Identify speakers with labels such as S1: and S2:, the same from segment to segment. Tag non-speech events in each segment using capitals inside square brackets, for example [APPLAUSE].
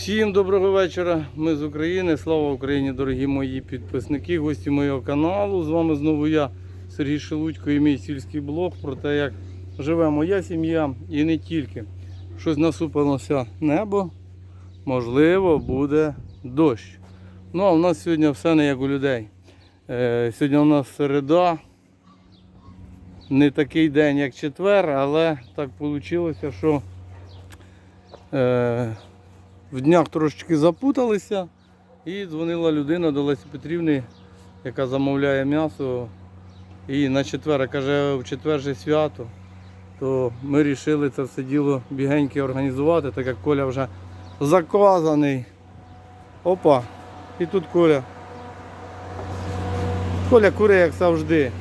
S1: Всім доброго вечора. Ми з України. Слава Україні, дорогі мої підписники, гості моєго каналу. З вами знову я, Сергій Шелудько, і мій сільський блог про те, як живе моя сім'я і не тільки. Щось насупилося небо, можливо, буде дощ. Ну а в нас сьогодні все не як у людей. Е, сьогодні у нас середа. Не такий день, як четвер, але так вийшло, що е, в днях трошечки запуталися і дзвонила людина до Лесі Петрівни, яка замовляє м'ясо. І на четвер, каже, в четвер же свято, то ми вирішили це все діло бігеньке організувати, так як Коля вже заказаний. Опа, і тут Коля. Коля кури, як завжди.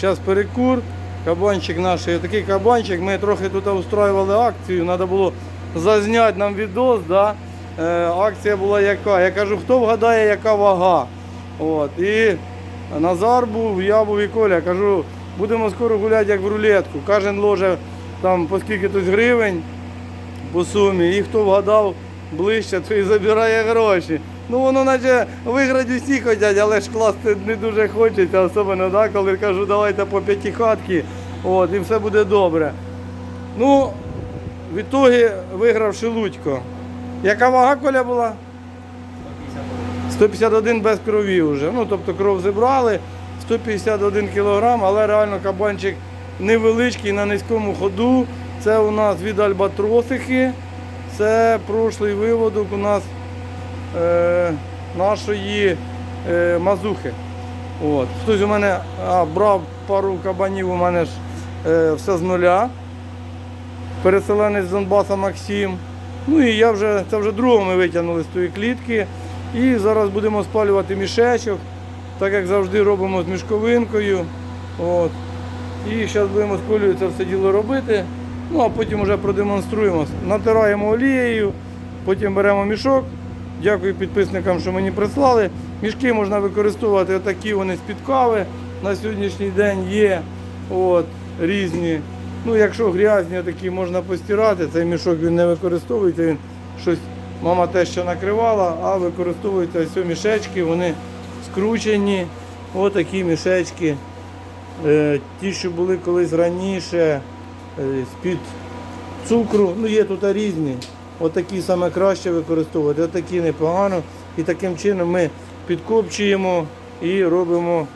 S1: Зараз перекур, кабанчик наш, такий кабанчик. Ми трохи тут устроювали акцію, треба було зазняти нам відос. Да? Е, акція була яка. Я кажу, хто вгадає, яка вага. От. І Назар був, я був і Коля. Кажу, будемо скоро гуляти як в рулетку. Кожен ложе там по скільки тут гривень по сумі. І хто вгадав ближче, той забирає гроші. Ну воно наче виграти всі хочуть, але ж класти не дуже хочеться, особливо, да, коли кажу, давайте по п'ятихатки, от, і все буде добре. Ну, в ітогі виграв Шелудько. Яка вага Коля була? 151 без крові вже. Ну, тобто кров зібрали, 151 кг, але реально кабанчик невеличкий на низькому ходу. Це у нас від альбатросихи. Це прошлий виводок у нас е, нашої е, мазухи. От. Хтось у мене а, брав пару кабанів, у мене ж е, все з нуля. Переселенець з Донбаса Максим. Ну і я вже, це вже другого ми витягнули з тої клітки. І зараз будемо спалювати мішечок, так як завжди робимо з мішковинкою. От. І зараз будемо з колею це все діло робити. Ну а потім вже продемонструємо. Натираємо олією, потім беремо мішок. Дякую підписникам, що мені прислали. Мішки можна використовувати отакі вони з-під кави. На сьогоднішній день є от, різні. Ну, якщо грязні такі можна постирати, цей мішок він не використовується, він щось мама те, що накривала, а використовуються ось мішечки, вони скручені. Отакі мішечки. Е, ті, що були колись раніше, е, з-під цукру, ну є тут різні. Отакі саме краще використовувати, отакі непогано. І таким чином ми підкопчуємо і робимо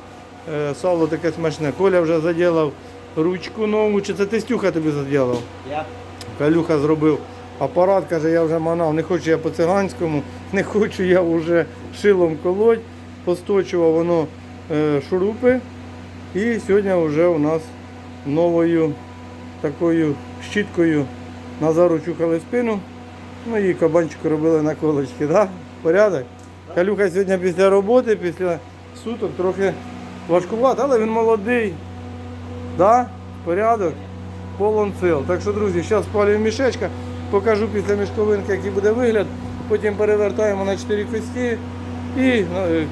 S1: е, сало таке смачне. Коля вже заділав ручку нову, чи це Тестюха тобі заділав?
S2: Я
S1: Калюха зробив апарат, каже, я вже манав, не хочу я по циганському, не хочу я вже шилом колоть, посточував воно е, шурупи. І сьогодні вже у нас новою такою щіткою Назару чухали спину. Ну і кабанчику робили на колочки, да? Порядок? Калюха сьогодні після роботи, після суток трохи важкувато, але він молодий. Да? Порядок? Полон сил. Так що, друзі, зараз спалюємо мішечка, покажу після мішковинки, який буде вигляд. Потім перевертаємо на 4 кості і ну, е,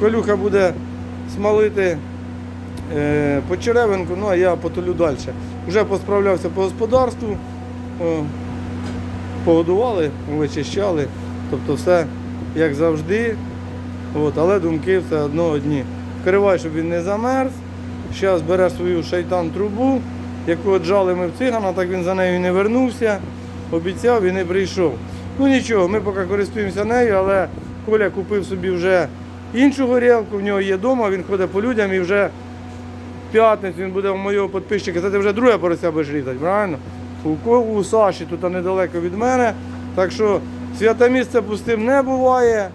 S1: колюха буде смалити е, по черевинку, ну а я потолю далі. Вже посправлявся по господарству, о, погодували, вичищали. Тобто все як завжди. От, але думки все одно одні. Вкривай, щоб він не замерз. Зараз бере свою шайтан трубу, яку отжали ми в цигана, так він за нею не вернувся. Обіцяв і не прийшов. Ну нічого, ми поки користуємося нею, але Коля купив собі вже іншу горілку, в нього є вдома, він ходить по людям і вже в п'ятницю він буде у моєго підписчика. Це ти вже друге порося будеш різати, правильно? У, Саші тут недалеко від мене. Так що святе місце пустим не буває.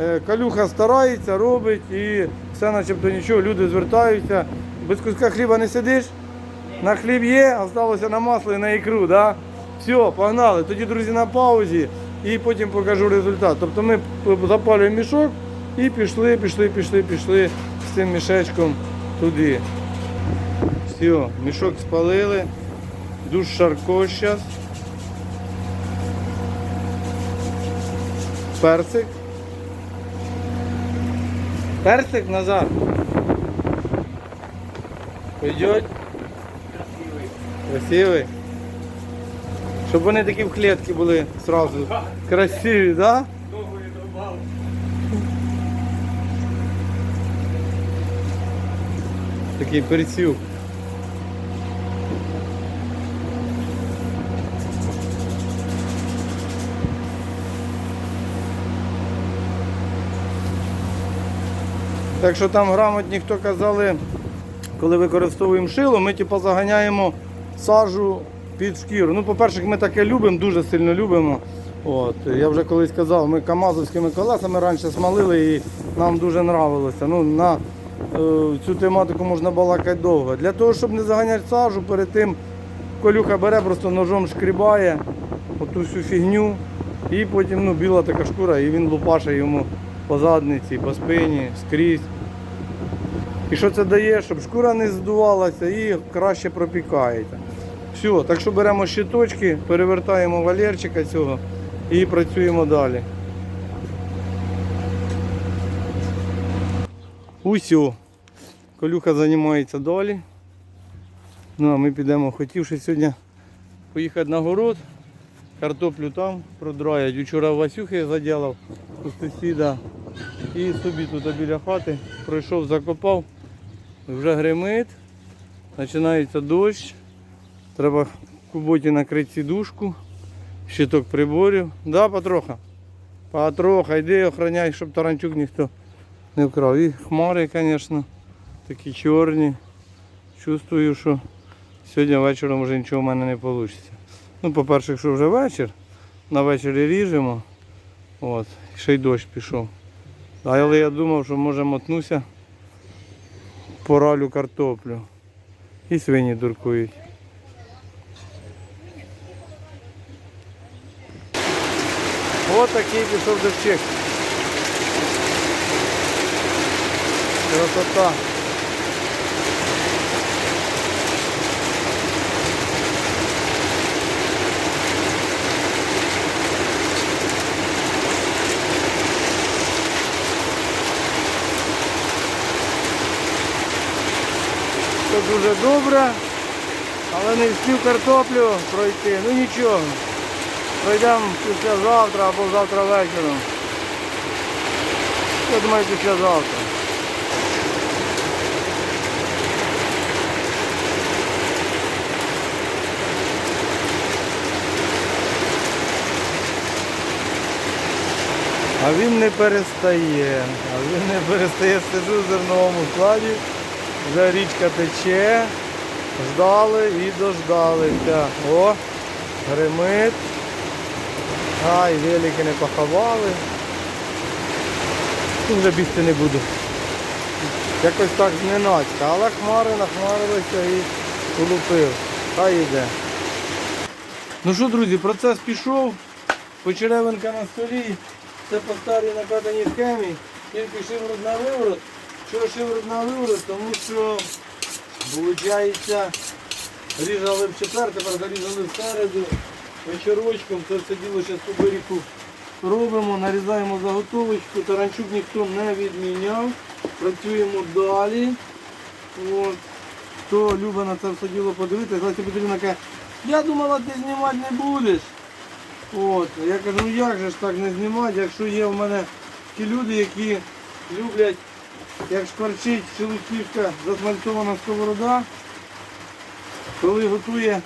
S1: Е, Калюха старається, робить і все начебто нічого, люди звертаються. Без куска хліба не сидиш? На хліб є, осталося на масло і на ікру, да? Все, погнали. Тоді, друзі, на паузі і потім покажу результат. Тобто ми запалюємо мішок і пішли, пішли, пішли, пішли з цим мішечком туди. Все, мішок спалили. Душ шарко зараз. Персик. Персик назад. Пойдет.
S2: красивий.
S1: Красивий. Щоб вони такі в клітці були сразу красиві, да?
S2: Довгої добав.
S1: Такий перцюк. Так що там грамотні, хто казали, коли використовуємо шило, ми типу заганяємо сажу під шкіру. Ну, по-перше, ми таке любимо, дуже сильно любимо. От, я вже колись казав, ми камазовськими колесами раніше смалили і нам дуже нравилося. Ну, на е, цю тематику можна балакати довго. Для того, щоб не заганяти сажу, перед тим колюха бере, просто ножом шкрібає оту всю фігню, і потім ну, біла така шкура, і він лупаше йому по задниці, по спині, скрізь. І що це дає? Щоб шкура не здувалася і краще пропікається. Все, так що беремо щиточки, перевертаємо валерчика цього і працюємо далі. Усьо. Колюха займається далі. Ну а ми підемо, хотівши сьогодні поїхати на город, картоплю там продрають. Вчора Васюхи заділав у сусіда і собі тут біля хати пройшов, закопав, вже гримить, починається дощ. Треба куботі накрити сідушку, щиток приборів. Да, Патроха? Патроха, йди охороняй, щоб таранчук ніхто не вкрав. І хмари, звісно, такі чорні. Чувствую, що сьогодні вечором вже нічого в мене не вийде. Ну, по-перше, якщо вже вечір, на вечорі ріжемо. От, ще й дощ пішов. Але я думав, що може мотнуся, поралю картоплю. І свині дуркують. Ось такий пішов дощик. Красота. Це дуже добре, але не встиг картоплю пройти. Ну нічого. Пройдемо післязавтра або завтра вечором. Я думаю, післязавтра. А він не перестає. А він не перестає. Сиджу в зерновому складі. Вже річка тече. Ждали і дождалися. О, гримить. Ай, велики не поховали. Ну, Вже бігти не буду. Якось так зненацька, але хмари нахмарилися і улупив. Хай йде. Ну що, друзі, процес пішов. Почеревинка на столі. Це по старій накатаній схемі. Тільки шиворот на виворот. Що шиворот на виворот? Тому що виходить різали в четвер, тепер зарізали в середу. Вечорочком це все діло зараз по берегу робимо, нарізаємо заготовочку. Таранчук ніхто не відміняв. Працюємо далі. От. Хто любить на це все діло подивитися, Леся Петрівна каже, я думала, ти знімати не будеш. От. Я кажу, ну як же ж так не знімати, якщо є в мене ті люди, які люблять, як шкварчить шелудьківська засмальцована сковорода, коли готує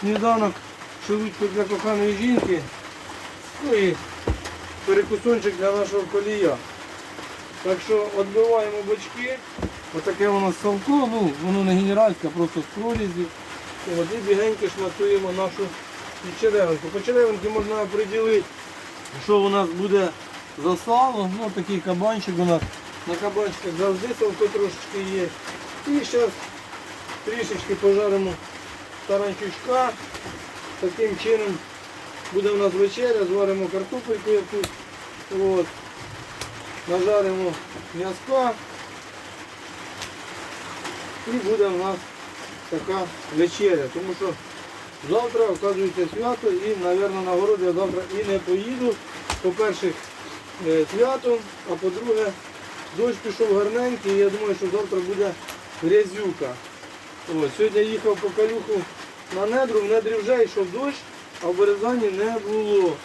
S1: сніданок шелудько для коханої жінки, ну і перекусончик для нашого колія. Так що відбиваємо бочки. Отаке нас салко, ну воно не генеральське, просто з прорізі. І бігенько шматуємо нашу черевинку. По черевинці можна оприділити, що у нас буде за сало. Ну такий кабанчик у нас. На кабанчиках завжди салко трошечки є. І зараз трішечки пожаримо таранчучка. Таким чином буде у нас вечеря, зваримо картопельку якусь. От. Нажаримо м'язка. І буде у нас така вечеря. Тому що завтра, оказується, свято і, мабуть, на город я завтра і не поїду. По-перше, е, свято, а по-друге, дощ пішов гарненький, і я думаю, що завтра буде грязюка. От, сьогодні їхав по калюху на недру, в недрі вже йшов дощ, а в Березані не було.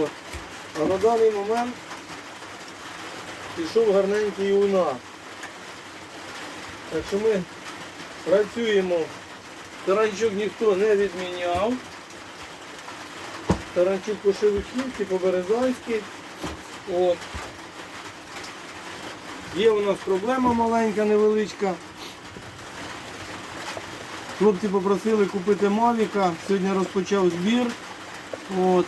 S1: От. А на даний момент пішов гарненький у нас. Так що ми працюємо. Таранчук ніхто не відміняв. Таранчук по Шевиківці, по Березанській. От. Є у нас проблема маленька, невеличка. Хлопці попросили купити Мавіка. Сьогодні розпочав збір. От.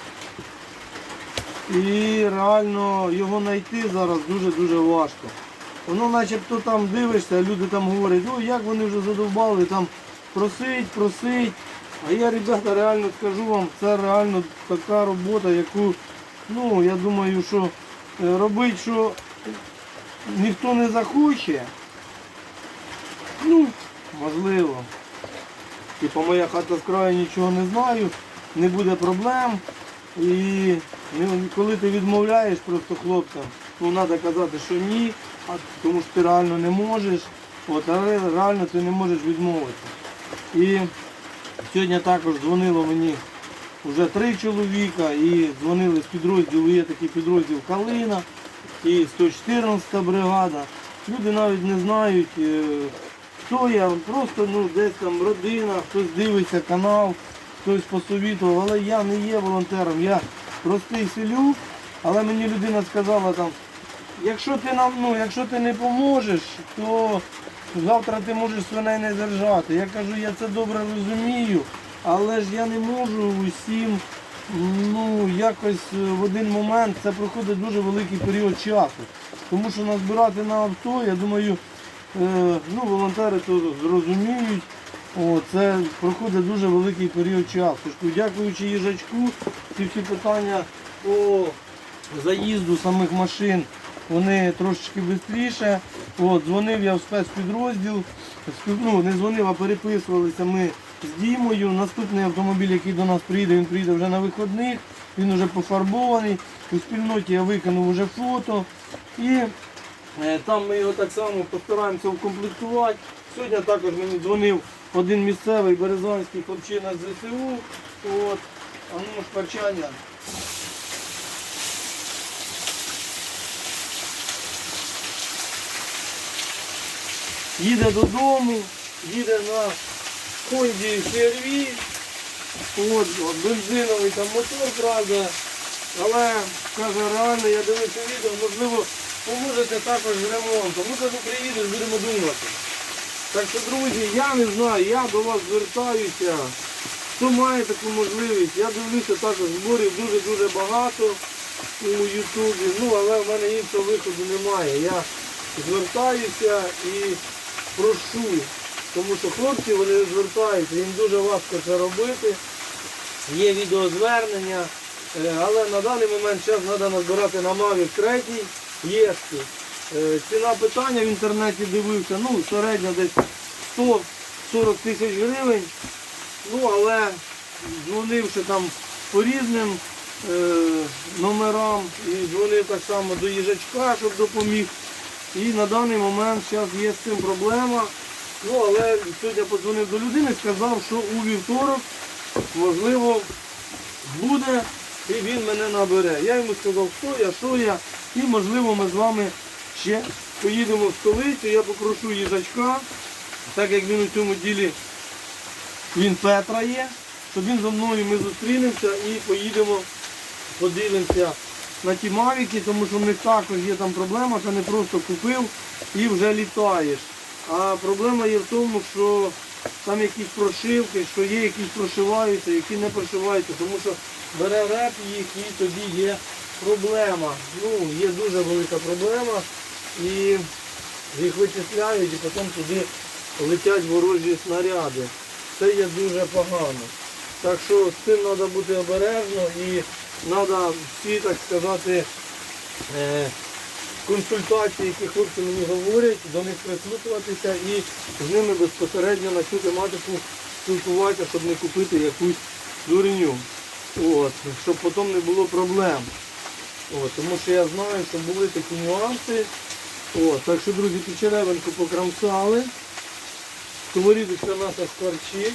S1: І реально його знайти зараз дуже-дуже важко. Воно начебто там дивишся, люди там говорять, о, як вони вже задовбали, там просить, просить. А я, ребята, реально скажу вам, це реально така робота, яку, ну, я думаю, що е, робить, що ніхто не захоче. Ну, можливо. Типа моя хата з краю нічого не знаю, не буде проблем. І ну, коли ти відмовляєш просто хлопцям, ну треба казати, що ні, а, тому що ти реально не можеш. От, але реально ти не можеш відмовитися. І сьогодні також дзвонило мені вже три чоловіка і дзвонили з підрозділу, є такий підрозділ Калина і 114 бригада. Люди навіть не знають, е, хто я, просто ну, десь там родина, хтось дивиться канал, хтось посовітував, але я не є волонтером, я простий селюк, але мені людина сказала там, якщо ти нам, ну, якщо ти не поможеш, то завтра ти можеш свиней не держати. Я кажу, я це добре розумію, але ж я не можу усім, ну, якось е, в один момент це проходить дуже великий період часу. Тому що назбирати на авто, я думаю, е, ну, волонтери то зрозуміють. О, це проходить дуже великий період часу. Дякуючи їжачку, ці всі питання по заїзду самих машин, вони трошечки швидше. Дзвонив я в спецпідрозділ, ну, не дзвонив, а переписувалися ми з Дімою. Наступний автомобіль, який до нас приїде, він приїде вже на виходних, він вже пофарбований. У спільноті я виконав вже фото. І Е, Там ми його так само постараємося укомплектувати. Сьогодні також мені дзвонив один місцевий березанський хлопчина з ЗСУ. От. А ну ж парчання. Їде додому, їде на Хонді CRV. От, от, бензиновий там мотор, правда. Але каже, реально я дивився відео, можливо, поможете також з ремонтом. Ну кажу, приїдеш, будемо думати. Так що, друзі, я не знаю, я до вас звертаюся. Хто має таку можливість, я дивлюся також зборів дуже-дуже багато у Ютубі. Ну, але в мене іншого виходу немає. Я звертаюся і прошу. Тому що хлопці вони звертаються, їм дуже важко це робити. Є відеозвернення, е, але на даний момент зараз треба назбирати на Mavic 3 єшки. Е, Ціна питання в інтернеті дивився, ну середньо десь 140 тисяч гривень. Ну але дзвонивши там по різним е, номерам і дзвонив так само до їжачка, щоб допоміг. І на даний момент зараз є з цим проблема. Ну, але сьогодні подзвонив до людини, сказав, що у вівторок, можливо, буде і він мене набере. Я йому сказав, хто я, що я, і можливо ми з вами ще поїдемо в столицю. Я попрошу їжачка, так як він у цьому ділі він Петра є, щоб він зі мною ми зустрінемося і поїдемо, подивимося на ті мавіки, тому що в них також є там проблема, що не просто купив і вже літаєш. А проблема є в тому, що там якісь прошивки, що є якісь прошиваються, які не прошиваються, тому що бере реп їх і тоді є проблема. Ну, є дуже велика проблема. І їх вичисляють і потім туди летять ворожі снаряди. Це є дуже погано. Так що з цим треба бути обережно і треба всі, так сказати, е, консультації, які хлопці мені говорять, до них прислухуватися і з ними безпосередньо на цю тематику спілкуватися, щоб не купити якусь дурню. От, щоб потім не було проблем. От, тому що я знаю, що були такі нюанси. От, так що, друзі, печеревинку покрамсали. Сковорідочка наша скворчить.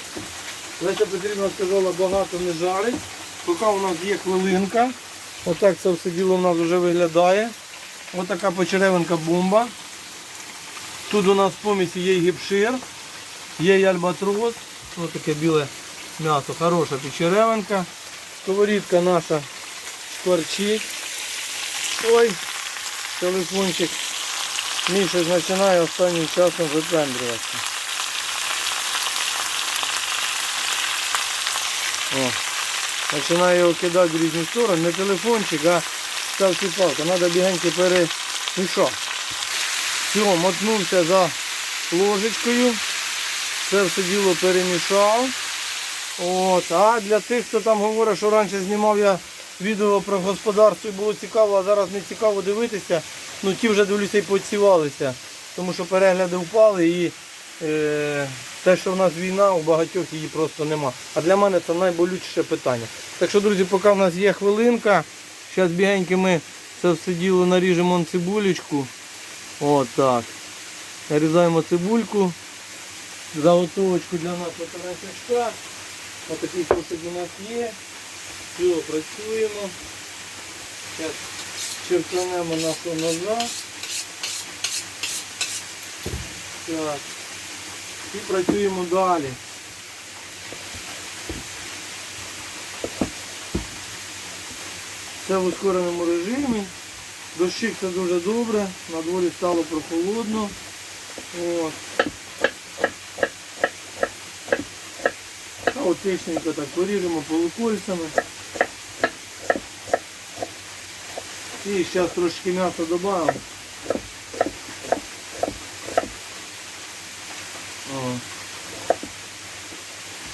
S1: Леся Петрівна сказала, багато не жарить. Поки у нас є хвилинка. Отак це все діло у нас вже виглядає. Ось така почеревинка бомба. Тут у нас в помісі є гіпшир, є альбатрос. Ось таке біле м'ясо, хороша печеревинка. Сковорідка наша шкварчить. Ой, телефончик. Щось починає останнім часом випендрюватися. О, починає його кидати в різні сторони. Не телефончик, а ставки палка. Треба бігенько перемішати. Все, мотнувся за ложечкою. Це все діло перемішав. От. А для тих, хто там говорить, що раніше знімав я відео про господарство і було цікаво, а зараз не цікаво дивитися, ну ті вже дивлюся і підсівалися. Тому що перегляди впали і е, те, що в нас війна, у багатьох її просто нема. А для мене це найболючіше питання. Так що, друзі, поки в нас є хвилинка, зараз бігенько ми це все діло наріжемо на цибулечку. От так. Нарізаємо цибульку. Заготовочку для нашого тарасячка. Ось такий кусок у нас є. Все, працюємо. Зараз черпанемо нашого ножа. Так. І працюємо далі. Це в ускореному режимі. Дощик це дуже добре, на дворі стало прохолодно. От. Хаотичненько так поріжемо полукольцями. І зараз трошки м'яса додамо.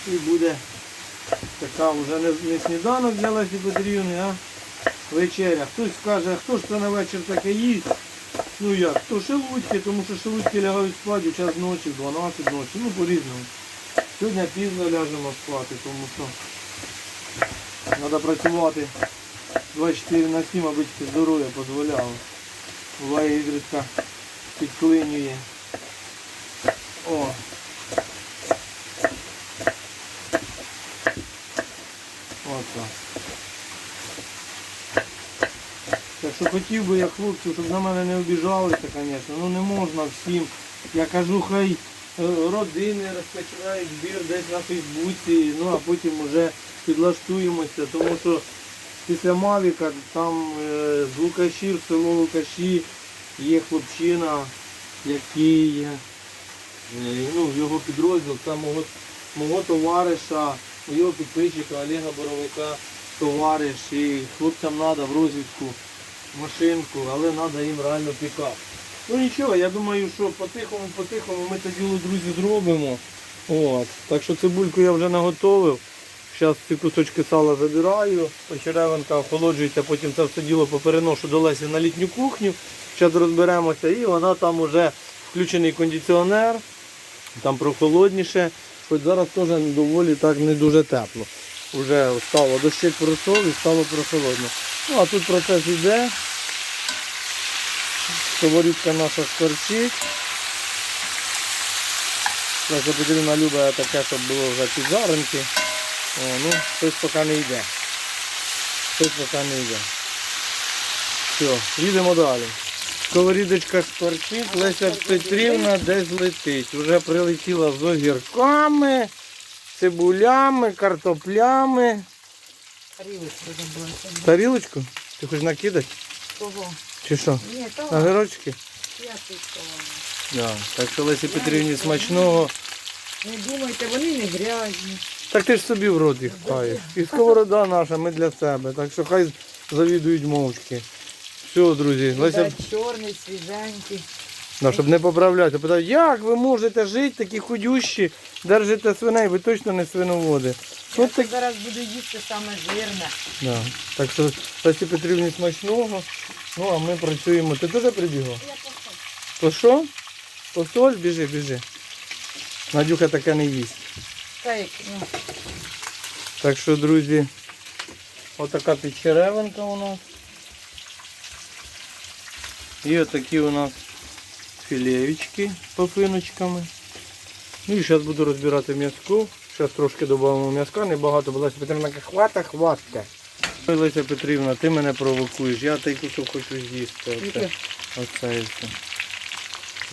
S1: І буде така вже не, сніданок для Лесі Петрівни, а вечеря. Хтось скаже, хто ж це на вечір таке їсть? Ну як, хто шелудьки, тому що шелудьки лягають спати час ночі, в 12 ночі, ну по-різному. Сьогодні пізно ляжемо спати, тому що треба працювати 24 на 7, аби здоров'я дозволяло. Буває іграшка підклинює. О. От так. Так що хотів би я хлопців, щоб на мене не обіжалися, звісно. Ну не можна всім. Я кажу, хай е, родини розпочинають збір десь на Фейсбуці, ну а потім вже підлаштуємося, тому що після Мавіка там е, з Лукашів, село Лукаші, є хлопчина, який е, ну, його підрозділ, це мого, мого товариша, його підписчика Олега Боровика, товариш, і хлопцям треба в розвідку машинку, але треба їм реально пікап. Ну нічого, я думаю, що по-тихому, по-тихому ми це діло, друзі, зробимо. От. Так що цибульку я вже наготовив. Зараз ці кусочки сала забираю, почеревинка охолоджується, потім це все діло попереношу до Лесі на літню кухню. Зараз розберемося і вона там вже включений кондиціонер, там прохолодніше. Хоч зараз теж доволі так не дуже тепло. Уже стало дощик пройшов і стало прохолодно. Ну а тут процес йде. Сковорідка наша скорчить. Наша Петрівна любить таке, щоб було вже піджаренки. О, ну, щось поки не йде. Щось поки не йде. Все, їдемо далі. Сковорідочка скворчить, Леся Петрівна десь летить. Вже прилетіла з огірками, цибулями, картоплями.
S2: Тарілочку забула.
S1: Тарілочку? Ти хочеш накидати?
S2: Кого?
S1: Чи що?
S2: Ні, то
S1: Огірочки?
S2: я тут.
S1: Да. Так що Лесі Петрівні смачного.
S2: Не думайте, вони не грязні.
S1: Так ти ж собі в рот їх паєш. І сковорода наша, ми для себе. Так що хай завідують мовчки. Все, друзі, Леся,
S2: чорний, свіженький.
S1: да, щоб не поправляти. Питають, як ви можете жити такі худющі, держите свиней, ви точно не свиноводи.
S2: Я
S1: От так,
S2: зараз буду їсти саме жирне.
S1: да. так що Лесі Петрівні смачного. Ну а ми працюємо. Ти теж прибігла?
S2: Я пошла.
S1: То що? Посоль, біжи, біжи. Надюха таке не їсть.
S2: Та як, ну,
S1: Так що, друзі, отака підчеревинка у нас. І отакі у нас філеєчки з пафиночками. Ну і зараз буду розбирати м'язко. Зараз трошки додамо м'язка, небагато, бо Леся Петрівна каже, хвата, хватка. Ой, Леся Петрівна, ти мене провокуєш, я той кусок хочу з'їсти. Оце, оце і все.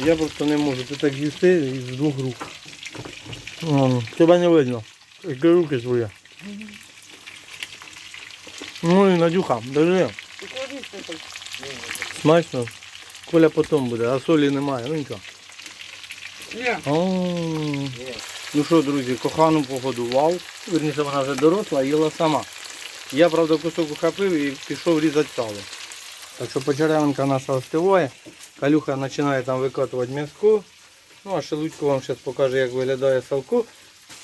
S1: Я просто не можу, ти так їсти із двох рук. Тебе не видно. Які руки свої. Ну і Надюха, держи. Смачно. Коля потім буде, а солі немає, ну нічого.
S2: Ні.
S1: Ну що, друзі, кохану погодував. Верніше вона вже доросла, їла сама. Я, правда, кусок ухопив і пішов різати сало. Так що почеревинка наша остиває. Калюха починає там викатувати м'язку. Ну а Шелудько вам зараз покаже, як виглядає салко.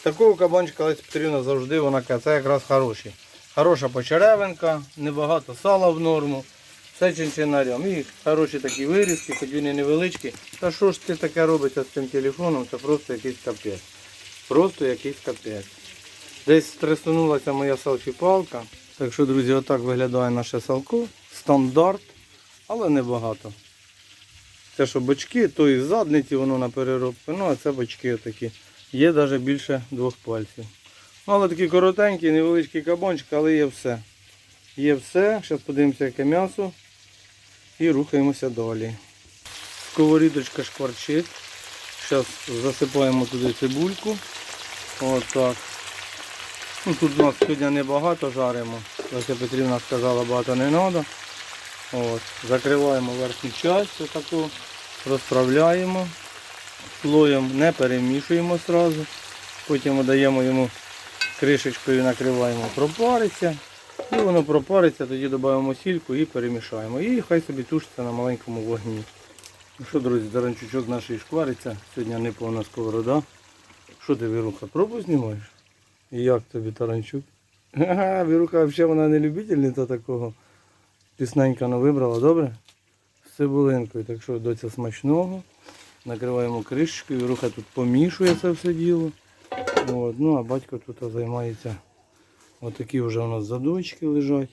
S1: Такого кабанчика Леся Петрівна завжди вона каже, це якраз хороші. Хороша почеревинка, небагато сала в норму. Все чинчинарем. І хороші такі вирізки, хоч він і невеличкі. Та що ж ти таке робиться з цим телефоном? Це просто якийсь капець. Просто якийсь капець. Десь стресунулася моя селфі-палка. Так що, друзі, отак виглядає наше салко. Стандарт, але небагато. Це що бочки, то із задниці воно на переробку. Ну, а це бочки отакі. Є навіть більше двох пальців. Ну, але такий коротенький, невеличкий кабанчик, але є все. Є все. Зараз подивимося, яке м'ясо. І рухаємося далі. Сковорідочка шкварчить. Зараз засипаємо туди цибульку. Отак. Ну, тут у нас сьогодні небагато жаримо. Леся Петрівна сказала, багато не треба. От. Закриваємо верхню частину таку, розправляємо. Слоєм не перемішуємо одразу. Потім даємо йому кришечкою накриваємо, пропариться. І воно пропариться, тоді додаємо сільку і перемішаємо. І хай собі тушиться на маленькому вогні. Ну що, друзі, таранчучок наш шквариться. Сьогодні не повна сковорода. Що ти, Віруха, пробу знімаєш? І як тобі таранчук? Ага, Віруха взагалі вона не любительниця такого. Пісненька ну, вибрала, добре? З цибулинкою. Так що доця смачного. Накриваємо кришечкою, Віруха тут помішує це все діло. От. Ну а батько тут займається. Отакі вже у нас задочки лежать.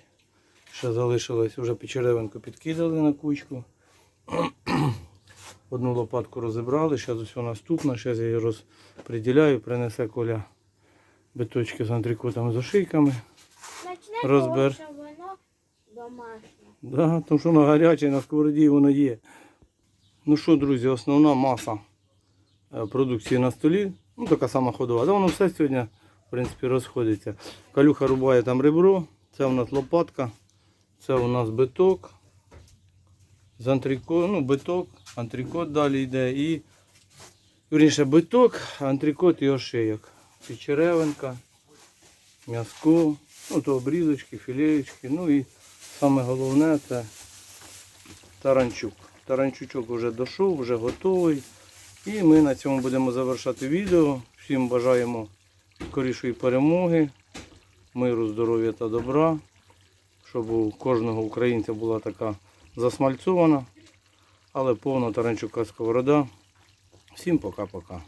S1: Ще залишилось, вже печеревинку підкидали на кучку. [CLEARS THROAT] Одну лопатку розібрали, зараз ось наступна, зараз я її розподіляю, принесе коля биточки з антрикотами з ошийками.
S3: Начне
S1: Розбер.
S3: що воно домашнє.
S1: Да, тому що воно гаряче, на сковороді воно є. Ну що, друзі, основна маса е, продукції на столі. Ну, така сама ходова. Да, воно все сьогодні, в принципі, розходиться. Калюха рубає там ребро, це у нас лопатка, це у нас биток. З антрикот, ну, биток, антрикот далі йде і вірніше биток, антрикот і ошейок. Печеревинка, м'язко, ну то обрізочки, філеєчки, ну і саме головне це таранчук. Таранчучок вже дійшов, вже готовий. І ми на цьому будемо завершати відео. Всім бажаємо скорішої перемоги, миру, здоров'я та добра, щоб у кожного українця була така засмальцована, але повна таранчука сковорода. Всім пока-пока.